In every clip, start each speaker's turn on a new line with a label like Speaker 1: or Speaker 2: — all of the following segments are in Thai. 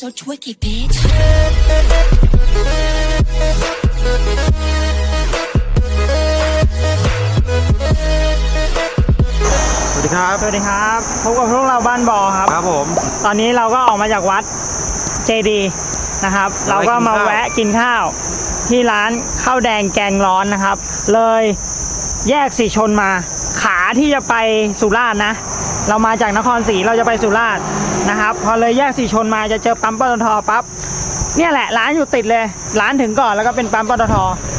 Speaker 1: So twicky, bitch.
Speaker 2: สวัสดีครับ
Speaker 3: สวัสดีครับพบกับพวกเราบ้านบอครับ
Speaker 2: ครับผม
Speaker 3: ตอนนี้เราก็ออกมาจากวัดเจดีนะครับ
Speaker 2: เรา
Speaker 3: เรา
Speaker 2: ไป
Speaker 3: ก็มา
Speaker 2: กินข้าว
Speaker 3: แวะกินข้าว ที่ร้านข้าวแดงแกงร้อนนะครับ เลยแยกสีชนมา ขาที่จะไปสุราษฎร์นะ เรามาจากนครศรีเราจะไปสุราษฎร์นะครับ พอเลยแยกสีชนมาจะเจอปั๊มปตทปั๊บเนี่ยแหละร้านอยู่ติดเลยร้านถึงก่อนแล้วก็เป็นปั๊มปตท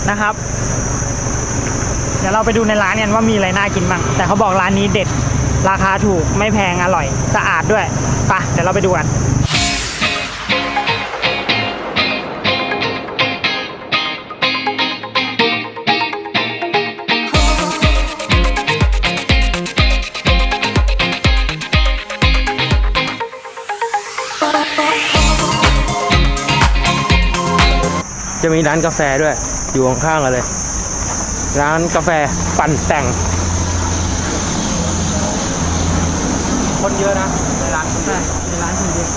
Speaker 3: นะครับ เดี๋ยวเราไปดูในร้านกันว่ามีอะไรน่ากินบ้างแต่เขาบอกร้านนี้เด็ดราคาถูกไม่แพงอร่อยสะอาดด้วยไปะเดี๋ยวเราไปดูกัน
Speaker 2: จะมีร้านกาแฟด้วย อยู่ข้างๆกันเลย ร้านกาแฟปั่นแต่ง คนเยอะนะในร้านคนเยอะ
Speaker 3: ในร้านคนเดียว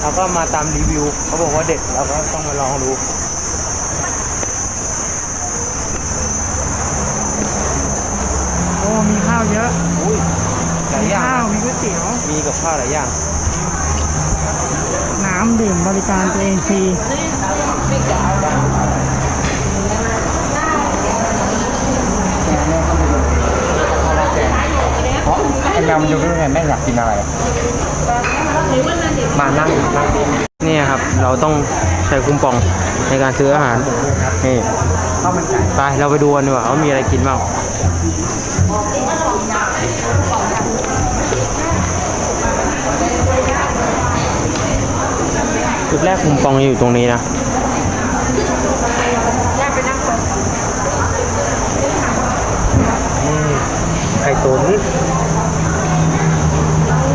Speaker 2: เราก็มาตามรีวิว เขาบอกว่าเด็ดเราก็ต้องมาลองดู
Speaker 3: โอ้มีข้าวเยอะ
Speaker 2: อุ้ยหลาย
Speaker 3: มี
Speaker 2: อย่าง
Speaker 3: ข้าว
Speaker 2: นะ
Speaker 3: มีก๋วยเตี๋ยว
Speaker 2: มีกับข้าวหลายอย่าง
Speaker 3: น้ำดื่มบริการตัวเองฟรี
Speaker 2: ไอ้แมวมันอยู่ด้วยไงแม่อยากกินอะไรมานั่งนั่งนี่ครับ เราต้องใช้คูปองในการซื้ออาหารนี่ไปเราไปดูกันดีกว่าว่ามีอะไรกินบ้าง จุดแรกคุมปองอยู่ตรงนี้นะอืมไข่ตุ๋น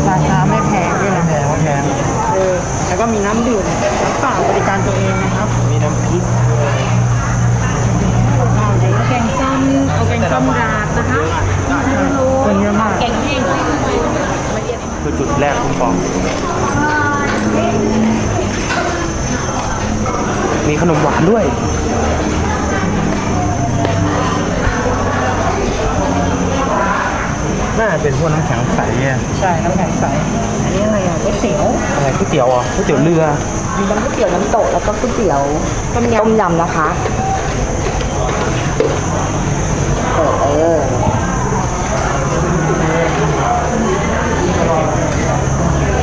Speaker 3: ราคาไม่แพงด้วยนะ
Speaker 2: แพงแพง
Speaker 3: เออแล้วก็มีน้ำดื่มน้ำเปล่าบริการตัวเองนะครับ
Speaker 2: มีน้ำพริก
Speaker 3: ข้าวเยอะ
Speaker 4: แกงส้มเอาแกงส้มราดนะคะ
Speaker 3: คนเยอะมาก
Speaker 4: แกงแห้ง
Speaker 2: คือจุดแรกคุมปอง มีขนมหวานด้วย น่าจะเป็นพวกน้ำแข็งใสอะ
Speaker 3: ใช่น้ำแข็งใส
Speaker 4: อันนี้อะไรอะก๋วยเตี๋ยว
Speaker 2: อะไรก๋วยเตี๋ยวอะก๋วยเตี๋ยวเรือ
Speaker 4: มีน้ำก๋วยเตี๋ยวน้ำตกแล้วก็ก๋วยเตี๋ยวต้มยำต้มยำนะคะเออเออ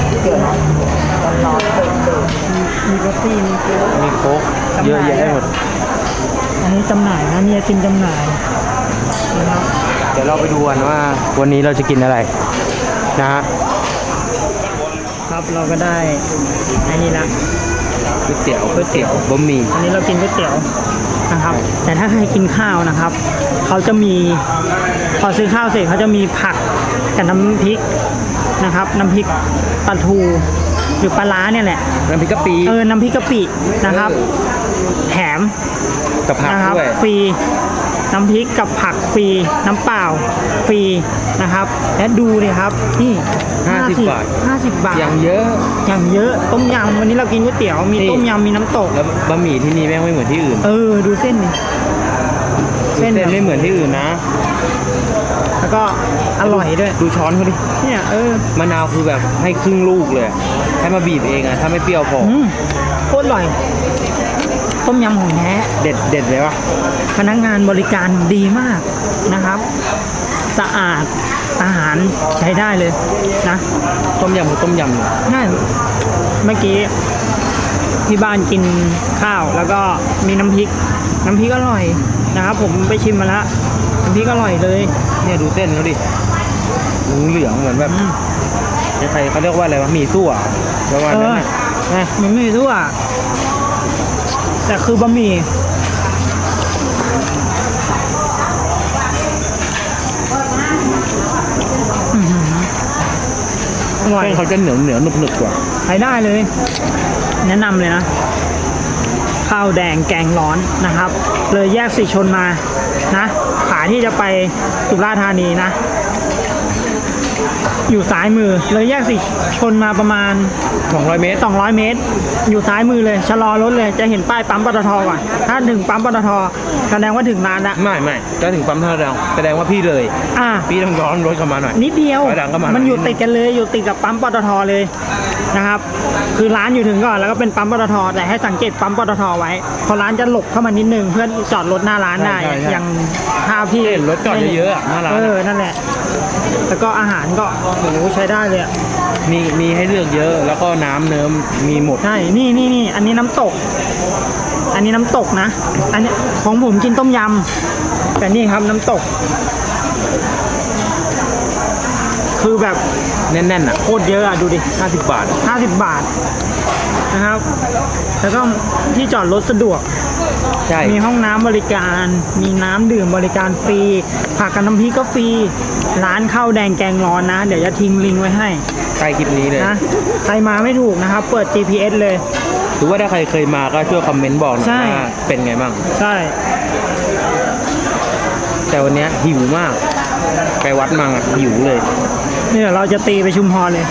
Speaker 4: ก๋วยเตี๋ยวนะร้อนๆเปิด
Speaker 3: มีกาแฟมีเกลือ
Speaker 2: มีโค้กเยอะแยะหมด
Speaker 3: อันนี้จำหน่ายนะมีไอติมจำหน่ายนะครับ
Speaker 2: เดี๋ยวเราไปดูกันว่าวันนี้เราจะกินอะไรนะฮะ
Speaker 3: ครับเราก็ได้อันนี้ละ
Speaker 2: ก๋วยเตี๋ยวก๋วยเตี๋ยวบะหมี่
Speaker 3: อันนี้เรากินก๋วยเตี๋ยวนะครับ แต่ถ้าใครกินข้าวนะครับ เขาจะมีพอซื้อข้าวเสร็จเขาจะมีผักกับน้ำพริกนะครับ น้ำพริกปลาทู หรือปลาร้าเนี่ยแหละ
Speaker 2: น้ำพริกกะปิ
Speaker 3: เออน้ำพริกกะปินะครับแถม
Speaker 2: กับผัก
Speaker 3: นะครับ
Speaker 2: ด้วย
Speaker 3: ฟรีน้ำพริกกับผักฟรีน้ำเปล่าฟรีนะครับ และดูเลยครับนี่
Speaker 2: 50บาท
Speaker 3: ห้าสิบบาท
Speaker 2: อย่างเยอะ
Speaker 3: อย่างเยอะต้มยำวันนี้เรากินก๋วยเตี๋ยวมี
Speaker 2: นี่
Speaker 3: ต้มยำมีน้ำตก
Speaker 2: แล้วบะหมี่ที่นี่แม่งไม่เหมือนที่อื่น
Speaker 3: เออดูเส้นดิเส้
Speaker 2: เส้
Speaker 3: น
Speaker 2: น
Speaker 3: แบบ
Speaker 2: ไม่เหมือนที่อื่นนะ
Speaker 3: แล้วก็อร่อยด้วย
Speaker 2: ดูช้อนเขาดิ
Speaker 3: เนี่ยเออ
Speaker 2: มะนาวคือแบบให้ครึ่งลูกเลย ให้มาบีบเองอะถ้าไม่เปรี้ยวพออ
Speaker 3: อืมโคตรอร่อย ต้มยำของแท้
Speaker 2: เด็ดเด็ดเลยปะ
Speaker 3: พนักงานบริการดีมากนะครับ สะอาดอาหารใช้ได้เลยนะ
Speaker 2: ต้มยำคือต้มยำเลย
Speaker 3: นั่นเมื่อกี้ที่บ้านกินข้าวแล้วก็มีน้ำพริก น้ำพริกอร่อยนะครับผมไปชิมมาแล้วน้ำพริกอร่อยเลย
Speaker 2: เนี่ยดูเส้นเขาดิเหลืองๆเหมือนแบบ
Speaker 3: อืม
Speaker 2: ใครเขาเรียกว่าอะไรวะหมี่ซั่ว ประมาณนั้นน่ะนะ
Speaker 3: มันไม่ทั่วแต่คือบะหมี่อื้อหืออร่อย
Speaker 2: เส้นเขาจะเหนียวเหนียวๆหนึบหนึบๆกว่า
Speaker 3: ใช้ได้เลย แนะนำเลยนะ ข้าวแดงแกงร้อนนะครับ เลยแยกสีชนมานะ ขาที่จะไปสุราษฎร์ธานีนะ อยู่ซ้ายมือเลยแยกสีชนมาประมาณ
Speaker 2: 200 เมตร
Speaker 3: 200 เมตร อยู่ซ้ายมือเลยชะลอรถเลยจะเห็นป้ายปั๊มปตทก่อนถ้าถึงปั๊มปตทแสดงว่าถึงร้านละ
Speaker 2: ไม่ไม่ก็ถึงปั๊มท่าแดงแสดงว่าพี่เลย
Speaker 3: อ่า
Speaker 2: พี่ต้องย้อนรถเข้ามาหน่อย
Speaker 3: นิดเดียว
Speaker 2: ถอยหลังเข้ามา
Speaker 3: มันอยู่
Speaker 2: นิดนึง
Speaker 3: ติดกันเลยอยู่ติดกับปั๊มปตทเลยนะครับ คือร้านอยู่ถึงก่อนแล้วก็เป็นปั๊มปตทแต่ให้สังเกตปั๊มปตทไว้พอร้านจะหลบเข้ามานิดนึงเพื่อจอดรถหน้าร้านได้อย่างภาพที่
Speaker 2: เห็นรถจอดเยอะๆอะหน้าร้าน
Speaker 3: เออ
Speaker 2: อะ
Speaker 3: นั่นแหละ แล้วก็อาหารก็โหใช้ได้เลยอะ
Speaker 2: มีมีให้เลือกเยอะแล้วก็น้ำเนิ้มมีหมด
Speaker 3: ใช่ นี่นี่นี่ อันนี้น้ำตก อันนี้น้ำตกนะ อันนี้ของผมกินต้มยำ แต่นี่ครับน้ำตก คือแบบ
Speaker 2: แน่นๆอะ
Speaker 3: โคตรเยอะอะดูดิ
Speaker 2: 50 บาท
Speaker 3: 50 บาทนะครับ แล้วก็ที่จอดรถสะดวก
Speaker 2: ใช่
Speaker 3: มีห้องน้ำบริการ มีน้ำดื่มบริการฟรี ผักกับน้ำพริกก็ฟรี ร้านข้าวแดงแกงร้อนนะ เดี๋ยวจะทิ้งลิงก์ไว้ให้
Speaker 2: ใกล้คลิปนี้เลย
Speaker 3: นะ ใครมาไม่ถูกนะครับ เปิด GPS เลย
Speaker 2: หรือว่าถ้าใครเคยมาก็ช่วยคอมเมนต์บอกหน่อย
Speaker 3: ใช่
Speaker 2: ว่าเป็นไงบ้าง
Speaker 3: ใช่
Speaker 2: แต่วันเนี้ยหิวมาก ไปวัดมาอะหิวเลย
Speaker 3: นี่เดี๋ยวเราจะตีไปชุมพรเลย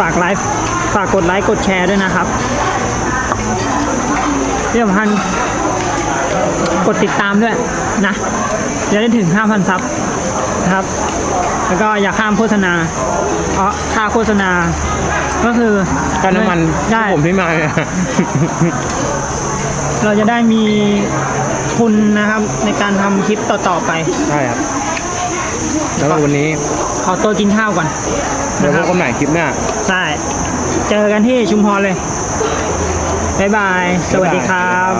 Speaker 3: ฝากไลฟ์ ฝากกดไลค์กดแชร์ด้วยนะครับที่สำคัญกดติดตามด้วยนะจะได้ถึง 5,000 ซับนะครับ แล้วก็อย่าข้ามโฆษณาเพราะค่าโฆษณา ก็คือ
Speaker 2: ค่าน้ำมัน
Speaker 3: ได้
Speaker 2: ผมที่มาเนี่ย
Speaker 3: เราจะได้มีทุนนะครับในการทำคลิปต่อๆไป
Speaker 2: ใช่ครับ แล้วก็วันนี้
Speaker 3: ขอตัวกินข้าวก่อน
Speaker 2: เดี๋ยว
Speaker 3: นะ
Speaker 2: พ
Speaker 3: ครับ
Speaker 2: บกันใหม่คลิปหน้า
Speaker 3: ใช่ เจอกันที่ชุมพรเลยบายบาย สวัสดีครับ